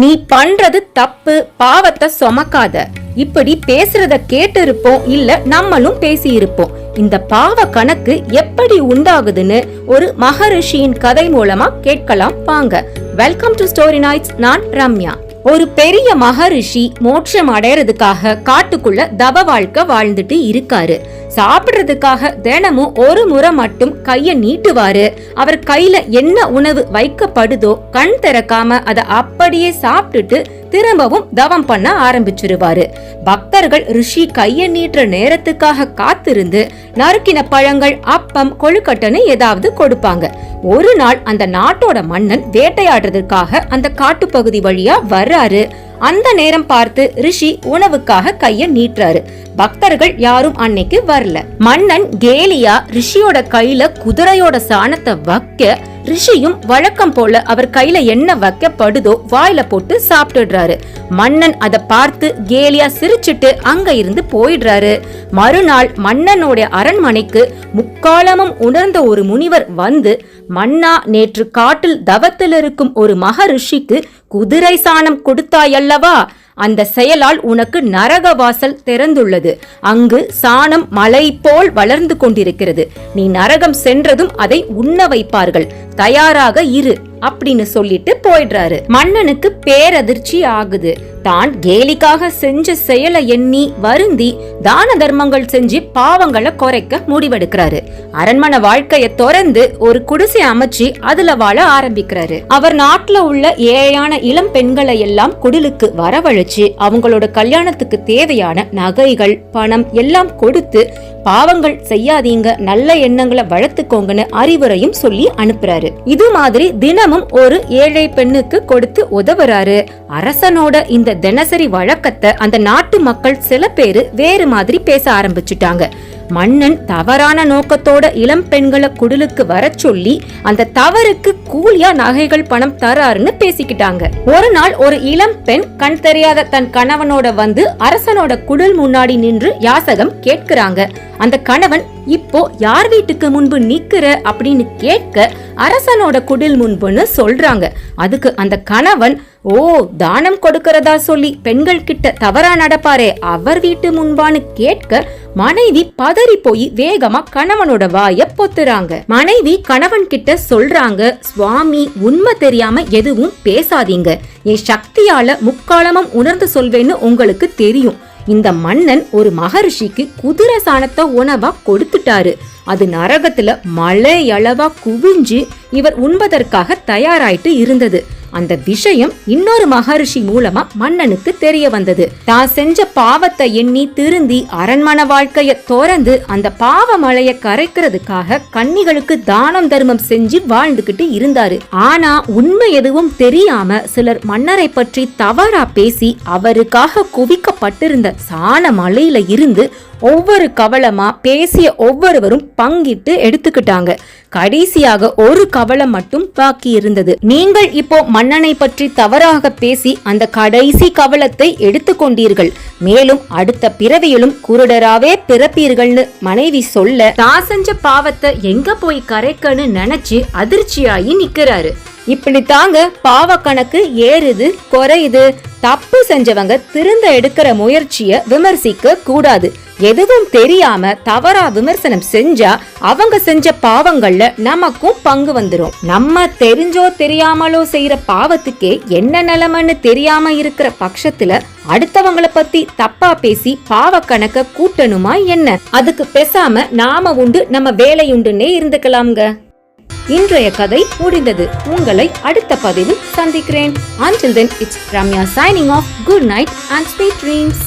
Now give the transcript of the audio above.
நீ பண்றது தப்பு பாவத்தை சுமக்காத. இப்படி பேசுறத கேட்டு இருப்போம் இல்ல நம்மளும் பேசி இருப்போம் இந்த பாவ கணக்கு எப்படி உண்டாகுதுன்னு ஒரு மகரிஷியின் கதை மூலமா கேட்கலாம் வாங்க. வெல்கம் டு ஸ்டோரி நைட்ஸ் நான் ரம்யா. ஒரு பெரிய மகரிஷி மோட்சம் அடையறதுக்காக காட்டுக்குள்ள தவ வாழ்க்கை வாழ்ந்துட்டு இருக்காரு. சாப்பிடுறதுக்காக தினமும் ஒரு முறை மட்டும் கைய நீட்டுவாரு. அவர் கையில என்ன உணவு வைக்கப்படுதோ கண் திறக்காம அதை அப்படியே சாப்பிட்டுட்டு திரும்பவும் தவம் பண்ண ஆரம்பிச்சிருவாரு. பக்தர்கள் ரிஷி கைய நீட்டுற நேரத்துக்காக காத்திருந்து நறுக்கின பழங்கள் அப்பம் கொழுக்கட்டைன்னு ஏதாவது கொடுப்பாங்க. ஒரு நாள் அந்த நாட்டோட மன்னன் வேட்டையாடுறதுக்காக அந்த காட்டுப்பகுதி வழியா வர்றாரு. அந்த நேரம் பார்த்து ரிஷி உணவுக்காக கைய நீட்டுறாரு. பக்தர்கள் யாரும் அன்னைக்கு வரல. மன்னன் கேலியா ரிஷியோட கையில குதிரையோட சாணத்தை வைக்க ரிஷியும் வழக்கம் போல அவர் கையில என்ன வைக்கப்படுதோ வாயில போட்டு சாப்பிட்டுடுறாரு. மன்னன் அதை பார்த்து கேலியா சிரிச்சிட்டு அங்க இருந்து போயிடுறாரு. மறுநாள் மன்னனுடைய அரண்மனைக்கு முக்காலமும் உணர்ந்த ஒரு முனிவர் வந்து மன்னா நேற்று காட்டில் தவத்தில் இருக்கும் ஒரு மகரிஷிக்கு குதிரை சாணம் கொடுத்தாயல்லவா? அந்த செயலால் உனக்கு நரக வாசல் திறந்துள்ளது. அங்கு சாணம் மலை போல் வளர்ந்து கொண்டிருக்கிறது. நீ நரகம் சென்றதும் அதை உண்ண வைப்பார்கள். தயாராக இரு அப்படின்னு சொல்லிட்டு போயிடுறாரு. மன்னனுக்கு பேரதிர்ச்சி ஆகுது. தான் கேலிக்காக செஞ்ச செயலை எண்ணி வருந்தி தான தர்மங்கள் செஞ்சு பாவங்களை குறைக்க முடிவெடுக்கிறாரு. அரண்மனை வாழ்க்கைய திறந்து ஒரு குடிசை அமைச்சு அதுல வாழ ஆரம்பிக்கிறாரு. அவர் நாட்டுல உள்ள ஏழையான இளம் பெண்களை எல்லாம் குடிலுக்கு வரவழைச்சு அவங்களோட கல்யாணத்துக்கு தேவையான நகைகள் பணம் எல்லாம் கொடுத்து பாவங்கள் செய்யாதீங்க நல்ல எண்ணங்களை வளர்த்துக்கோங்கன்னு அறிவுரையும் சொல்லி அனுப்புறாரு. இது மாதிரி தினமும் ஒரு ஏழை பெண்ணுக்கு கொடுத்து உதவுறாரு. அரசனோட இந்த தினசரி வழக்கத்தை அந்த நாட்டு மக்கள் சில பேரு வேறு மாதிரி பேச ஆரம்பிச்சுட்டாங்க. மன்னன் தவறான நோக்கத்தோட இளம் பெண்களை குடலுக்கு வர சொல்லி அந்த தவறுக்கு கூலியா நகைகள் பணம் தராருன்னு பேசிக்கிட்டாங்க. ஒரு நாள் ஒரு இளம் பெண் கண் தெரியாத தன் கணவனோட வந்து அரசனோட குடல் முன்னாடி நின்று யாசகம் கேட்கிறாங்க. அந்த கணவன் இப்போ யார் வீட்டுக்கு முன்பு நிக்கிற அப்படின்னு கேட்க அரசனோட குடில் முன்புன்னு சொல்றாங்க. அதுக்கு அந்த கணவன் ஓ தானம் கொடுக்கறதா சொல்லி பெண்கள் கிட்ட தவறா நடப்பாரே அவர் வீட்டு முன்பான்னு கேட்க மனைவி பதறி போய் வேகமா கணவனோட வாய பொத்துறாங்க. மனைவி கணவன் கிட்ட சொல்றாங்க சுவாமி உண்மை தெரியாம எதுவும் பேசாதீங்க. என் சக்தியால முக்காலமும் உணர்ந்து சொல்வேன்னு உங்களுக்கு தெரியும். இந்த மன்னன் ஒரு மகரிஷிக்கு குதிரை சாணத்தை உணவா கொடுத்துட்டாரு. அது நரகத்துல மலையளவா குவிஞ்சு இவர் உண்பதற்காக தயாராயிட்டு இருந்தது. அந்த விஷயம் இன்னொரு மகரிஷி மூலமா மன்னனுக்கு தெரிய வந்தது. தான் செஞ்ச பாவத்தை எண்ணி திருந்தி அரண்மனை வாழ்க்கைய திறந்து அந்த பாவ மலைய கரைக்கிறதுக்காக கன்னிகளுக்கு தானம் தர்மம் செஞ்சு வாழ்ந்துகிட்டு இருந்தாரு. ஆனா உண்மை எதுவும் தெரியாம சிலர் மன்னரை பற்றி தவறா பேசி அவருக்காக குவிக்கப்பட்டிருந்த சாண மலையில இருந்து ஒவ்வொரு கவலமா பேசிய ஒவ்வொருவரும் பங்கிட்டு எடுத்துக்கிட்டாங்க. கடைசியாக ஒரு கவலம் மட்டும் பாக்கி இருந்தது. நீங்கள் இப்போ மன்னனை பற்றி தவறாக பேசி அந்த கடைசி கவலத்தை எடுத்துக்கொண்டீர்கள் மேலும் அடுத்த பிறவியிலும் குருடராவே பிறப்பீர்கள்னு மனைவி சொல்ல தான் செஞ்ச பாவத்தை எங்க போய் கரைக்கன்னு நினைச்சு அதிர்ச்சியாகி நிக்கிறாரு. இப்படி தாங்க பாவ கணக்கு ஏறுது குறையுது. தப்பு செஞ்சவங்க திருந்த எடுக்கிற முயற்சிய விமர்சிக்க கூடாது. எதுவும் தெரியாம தவறா விமர்சனம் செஞ்சா அவங்க செஞ்ச பாவங்கள்ல நமக்கும் பங்கு வந்துரும். நம்ம தெரிஞ்சோ தெரியாமலோ செய்யற பாவத்துக்கே என்ன நிலைமைன்னு தெரியாம இருக்கிற பட்சத்துல அடுத்தவங்கள பத்தி தப்பா பேசி பாவ கணக்க கூட்டணுமா என்ன? அதுக்கு பேசாம நாம உண்டு நம்ம வேலையுண்டுன்னே இருந்துக்கலாம்ங்க. இன்றைய கதை முடிந்தது உங்களை அடுத்த பதிவில் சந்திக்கிறேன் until then it's Ramya signing off good night and sweet dreams